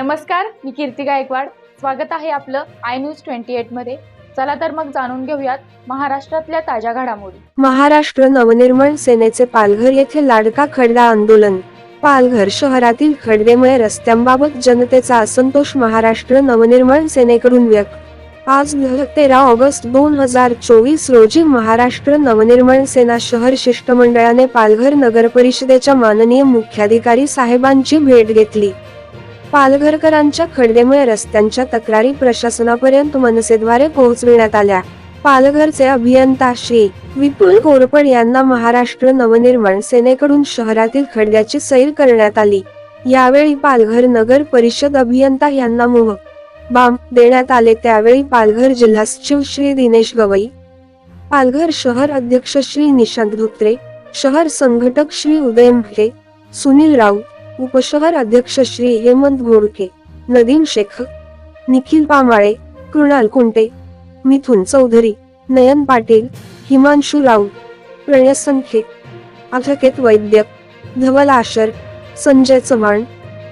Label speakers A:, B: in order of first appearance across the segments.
A: नमस्कार मी कीर्ती गायकवाड. स्वागत आहे आपलं आय न्यूज ट्वेंटी एटमध्ये. चला तर मग जाणून घेऊयात महाराष्ट्रातल्या ताज्या घडामोडी.
B: महाराष्ट्र नवनिर्माण सेनेचे पालघर येथे लाडका खडला आंदोलन. पालघर शहरातील खडलेमुळे रस्त्यांबाबत जनतेचा असंतोष महाराष्ट्र नवनिर्माण सेनेकडून व्यक्त. आज तेरा ऑगस्ट दोन हजार चोवीस रोजी महाराष्ट्र नवनिर्माण सेना शहर शिष्टमंडळाने पालघर नगर परिषदेच्या माननीय मुख्याधिकारी साहेबांची भेट घेतली. पालघरकरांच्या खडदेमुळे रस्त्यांच्या तक्रारी प्रशासनापर्यंत मनसेद्वारे पोहोचविण्यात आल्या. पालघरचे अभियंता श्री. विपुल कोरपड यांना महाराष्ट्र नवनिर्माण सेनेकडून शहरातील खड्ड्याची सैर करण्यात आली. यावेळी पालघर नगर परिषद अभियंता यांना मोह. बाम देण्यात आले. त्यावेळी पालघर जिल्हा सचिव श्री दिनेश गवई पालघर शहर अध्यक्ष श्री निशांत धोत्रे शहर संघटक श्री उदय म्हे सुनील राऊत उपशहर अध्यक्ष श्री हेमंत घोडके नदीम शेख निखिल पामाळे कृणाल कुंटे मिथुन चौधरी नयन पाटील हिमांशु राऊत प्रणय संखे अथकेत वैद्य धवल आशर संजय चव्हाण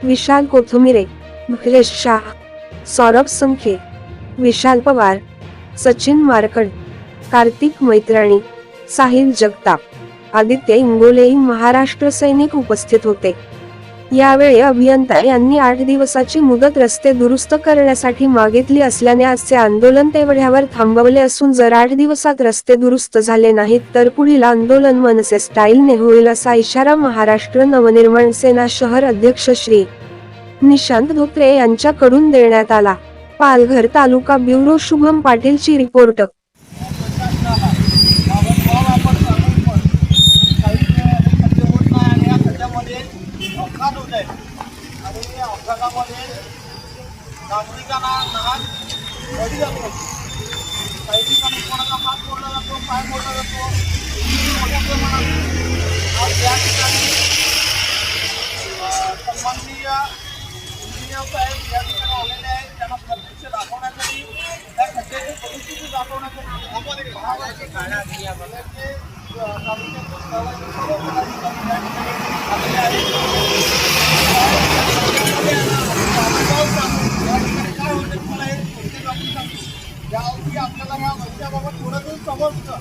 B: विशाल कोथमिरे मखलेश शाह सौरभ संखे विशाल पवार सचिन मारकड कार्तिक मैत्राणी साहिल जगताप आदित्य इंगोलेही महाराष्ट्र सैनिक उपस्थित होते. यावेळी अभियंता यांनी आठ दिवसाची मुदत रस्ते दुरुस्त करण्यासाठी मागितली असल्याने आजचे आंदोलन तेवढ्यावर थांबवले असून जर आठ दिवसात रस्ते दुरुस्त झाले नाहीत तर पुढील आंदोलन मनसे स्टाईलने होईल असा इशारा महाराष्ट्र नवनिर्माण सेना शहर अध्यक्ष श्री. निशांत धोत्रे यांच्याकडून देण्यात आला. पालघर तालुका ब्युरो शुभम पाटीलची रिपोर्ट.
C: होत आहे आणि या अपघातामध्ये नागरिकांना लहान बळी जातो काही ठिकाणी कोणाचा हात मोडला जातो पाय मोडला जातो मोठ्या प्रमाणात आज या ठिकाणी अं, सन्माननीय इंजिनियर साहेब या ठिकाणी आलेले आहेत त्यांना प्रत्यक्ष दाखवण्यासाठी त्या खड्ड्याची परिस्थिती दाखवण्यासाठी महाराष्ट्र गाड्या आणि या प्रकारचे, अं, तालुक्यातून सहभागी सर्व ह्या वर्षाबाबत समजतं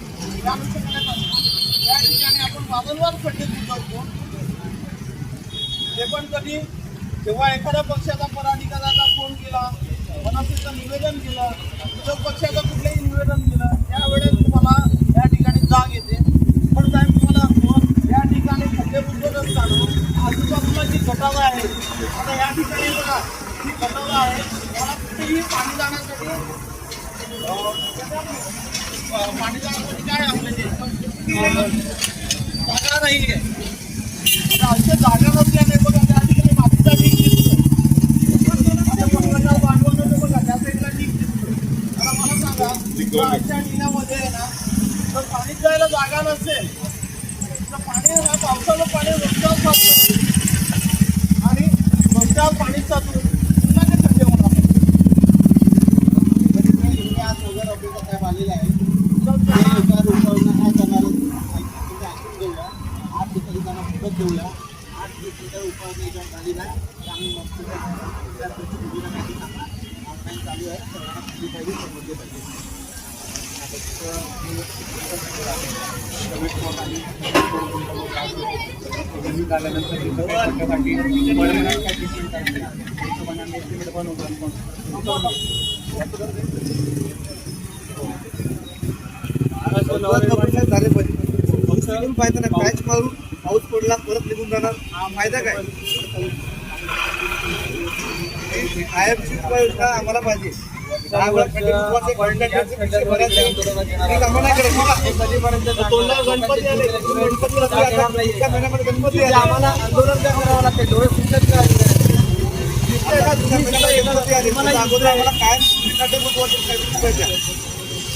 C: या ठिकाणी आपण वारंवार खड्डे सुचवतो ते पण कधी जेव्हा एखाद्या पक्षाचा पदाधिकाऱ्याचा फोन केला मनसेचं निवेदन केलं विरोध पक्षाचं कुठलंही निवेदन केलं त्यावेळेस तुम्हाला या ठिकाणी जाग येते. पण साहेब तुम्हाला सांगतो, या ठिकाणी खड्डे बुजवत असताना आजूबाजूला जी गटारं आहे आता या ठिकाणी बघा ही गटारं आहे मला कुठेही पाणी जाण्यासाठी अं, अं, पाणी जाण्यासाठी काय आहे जागा नाही आहे अशा जागा नसल्याने बघा त्या ठिकाणी मातीचा ढीग दिसतो आता बघा त्या साईडला दिसतो आता मला सांगा अशा ढिगामध्ये आहे ना तर पाणी जायला जागा नसेल तर पाणी हा पावसाचं पाणी रस्त्यावर साचतं आणि रस्त्यावर पाणी साचून पुन्हा ते खड्डे होणार आज वगैरे ऑफिसर साहेब आलेले आहे तर त्या याच्यावर उपाययोजना काय करणार आहेत? ऐकून म्हणजे ऐकून घेऊया आठ दिवसाची त्यांना मुदत देऊया आठ दिवसाच्या उपाययोजना झाली नाही आम्ही काही चालू आहे सर्वांना खाली पाहिजे समजले पाहिजे
D: झाले पाहिजे पाऊस फायदा नाही पॅच मारून. पाऊस पडला परत निघून जाणार. फायदा काय? आम्हाला पाहिजे. आम्हाला आंदोलन काय करावं लागते डोळे फुटत काय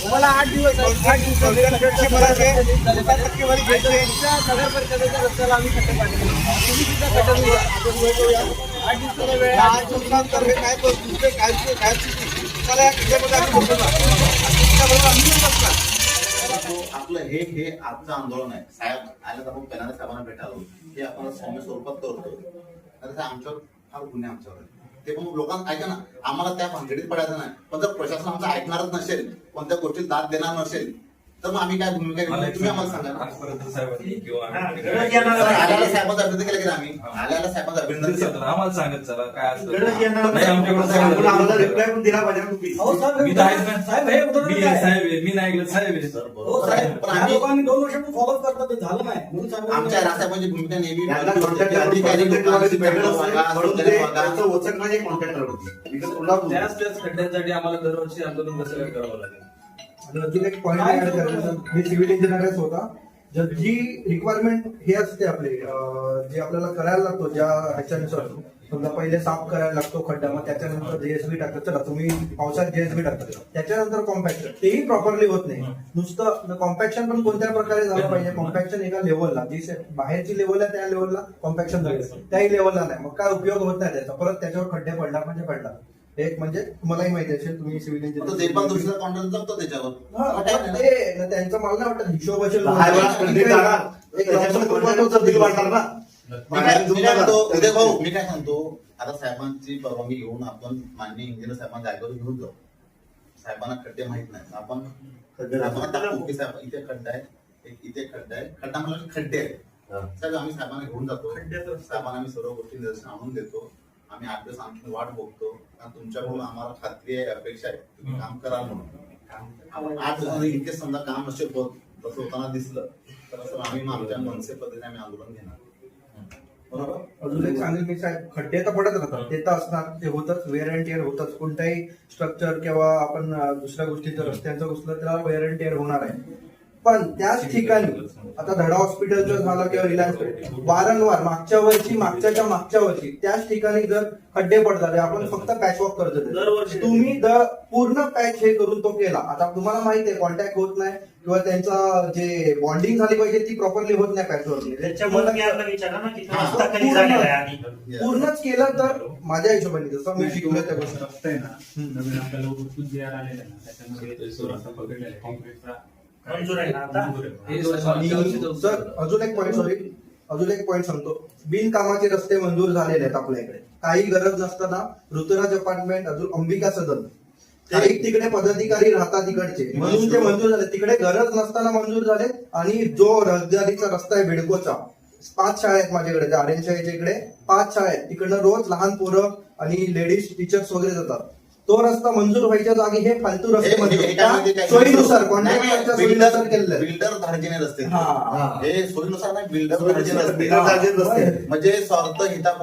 D: मला आठ दिवस आठ दिवसाचे भरायचे दहा टक्केवारी घ्यायचे नगर परिषदेच्या रस्त्याला आम्ही खड्डे पाडले तुम्ही सुद्धा खड्डे बुजवा. आठ दिवसाचा वेळ. आठ हे काय आहे, काय या खड्ड्यामध्ये आम्ही आम्ही बसणार.
E: आपलं हे हे आजचं आंदोलन आहे. साहेब आले तर आपण पहिल्यांदा साहेबांना भेटालो हे आपण सौम्य स्वरूपात करतो तर आमच्यावर फार गुन्हे आमच्यावर. ते पण लोकांना ऐका ना आम्हाला त्या भानगडीत पडायचं नाही. पण जर प्रशासन आमचं ऐकणारच नसेल कोणत्या गोष्टीत दाद देणार नसेल तर मग आम्ही काय भूमिका घेऊ तुम्ही आम्हाला सांगा ना
F: आजपर्यंत साहेबांनी किंवा
D: हा,
F: आम्ही-
D: गरज येणार
E: तर
D: नाही.
E: आल्याला साहेबांचं अभिनंदन केलं की नाही आम्ही आल्याला साहेबांचं अभिनंदन
F: दिवसातून
E: केलं
F: आम्हाला सांगत चला काय असतं
D: गरज येणार
F: नाही,
D: नाही.
F: आमच्याकडे
D: साहेब,
F: सांगत
D: आम्हाला
F: नाही.
D: रिप्लाय पण दिला पाहिजे ना तुम्ही.
G: अहो, साहेब,
F: मी तर आहेच ना.
G: साहेब, हे उदाहरण
F: मी
G: काय?
F: साहेब आहे, मी नाही ऐकलं साहेब आहे
E: सर,
G: हो
E: बरोबर आहे.
G: साहेब
E: पण
G: या
E: आम्ही
G: लोकांनी दोन वर्षापूर्वी फॉलो करतात ते झालं नाही म्हणून साहेब-
E: आमच्या रासाहेबांची भूमिका नेहमी
D: यांना
E: बदलली होती.
D: कॉन्ट्रॅक्टर
E: अधिकारी
D: कॉन्ट्रॅक्टरवाल्याची
E: लोकांशी
D: भेटत
E: त्यांना
D: असेल,
E: वागा,
D: म्हणून ते
E: त्यांना वागा.
D: त्यांचं वचक म्हणजे कॉन्ट्रॅक्टर होती इकडे कोल्हापूर
F: त्याच त्याच खड्ड्यांसाठी आम्हाला दरवर्षी आंदोलन कसं काय करावं लागेल
H: आणि अजून एक पॉईंट ऍड करायचं मी सिव्हिल इंजिनियरच होता. जर जी रिक्वायरमेंट हे असते आपले जे आपल्याला करायला लागतो ज्या ह्याच्यानुसार. समजा पहिले साफ करायला लागतो खड्डा मग त्याच्यानंतर जेएसबी टाकतात. चला तुम्ही पावसात जेएसबी टाकतात. त्याच्यानंतर कॉम्पॅक्शन तेही प्रॉपरली होत नाही. नुसतं कॉम्पॅक्शन पण कोणत्या प्रकारे झालं पाहिजे? कॉम्पॅक्शन एका लेवलला जी बाहेरची लेवल आहे त्या लेवलला कॉम्पॅक्शन झालं. त्याही लेवलला नाही. मग काय उपयोग होत नाही त्याचा? परत त्याच्यावर खड्डे पडला म्हणजे पडला. एक म्हणजे तुम्हालाही माहिती असेल तुम्ही सिव्हिल
E: फक्त ते पण
H: इंजिनियर
E: दुसरा कॉन्ट्रॅक्ट जगतो त्याच्यावर.
H: हा, त्यांचं मला नाही वाटत. हिशोब असेल
E: मी काय मी काय म्हणतो उदय भाऊ मी काय सांगतो आता साहेबांची परवानगी घेऊन आपण माननीय इंजिनियर साहेबांच्या जागेवर घेऊन जाऊ. साहेबांना खड्डे माहीत नाही आपण साहेबांना की साहेब इथे खड्डा आहे एक इथे खड्डा आहे. खड्डा म्हणलं की खड्डे आहेत. साहेब आम्ही साहेबांना घेऊन जातो. साहेबांना आम्ही सर्व गोष्टी निदर्शन आणून देतो. आम्ही आठ दिवस आणखी वाट बघतो. कारण तुमच्याकडून आम्हाला खात्री आहे अपेक्षा आहे. तुम्ही काम कराल म्हणून. आज आठ इतके समजा काम असे होत तसं होताना दिसलं तर असं आम्ही मग आमच्या मनसे पद्धतीने आम्ही आंदोलन घेणार. बरोबर?
H: अजून एक सांगेल मी साहेब खड्डे तर पडत राहतात. ते तर असणार ते होतच वेअर अँड टेअर होतच. कोणताही स्ट्रक्चर किंवा आपण दुसऱ्या गोष्टीचं रस्त्यांचं घुसलं त्याला वेअर अँड टेअर होणार आहे. पण त्याच ठिकाणी आता धडा हॉस्पिटलचं झालं किंवा रिलायन्स वारंवार मागच्या वर्षी मागच्याच्या मागच्या वर्षी त्याच ठिकाणी जर खड्डे पडतात आपण फक्त पॅचवॉक करत. तुम्ही द पूर्ण पॅच हे करून तो केला आता तुम्हाला माहिती आहे कॉन्टॅक्ट होत नाही किंवा त्यांचा जे बॉन्डिंग झाली पाहिजे ती प्रॉपरली होत नाही पॅचवरती
E: हा.
H: पूर्णच केलं तर माझ्या हिशोबाने जसं मी शिकलो त्या गोष्टी.
I: नवीन आपल्याला आलेला त्याच्यामध्ये
D: मंजूर आहे ना आता?
H: सर अजून एक पॉईंट सॉरी अजून एक पॉईंट सांगतो. बिनकामाचे रस्ते मंजूर झालेले आहेत आपल्या इकडे. काही गरज नसताना ऋतुराज अपार्टमेंट अजून अंबिका सदन. काही तिकडे पदाधिकारी राहतात तिकडचे म्हणून ते मंजूर झाले. तिकडे गरज नसताना मंजूर झाले. आणि जो रहदारीचा रस्ता आहे बिडकोचा पाच शाळा आहेत माझ्याकडे त्या आर्यन शाळेच्या इकडे. पाच शाळा आहेत. तिकडनं रोज लहान पोरं आणि लेडीज टीचर्स वगैरे जातात. तो रस्ता मंजूर व्हायच्या जागी हे फालतू रस्ते मंजूर त्या
E: काय?
H: सोयीनुसार कॉन्ट्रॅक्टरच्या केलेलं
E: बिल्डर धार्जिने रस्ते
H: हा.
E: हे सोयीनुसार नाही बिल्डर धार्जिने
D: बिल्डर रस्ते.
E: म्हणजे स्वार्थ हितापोटी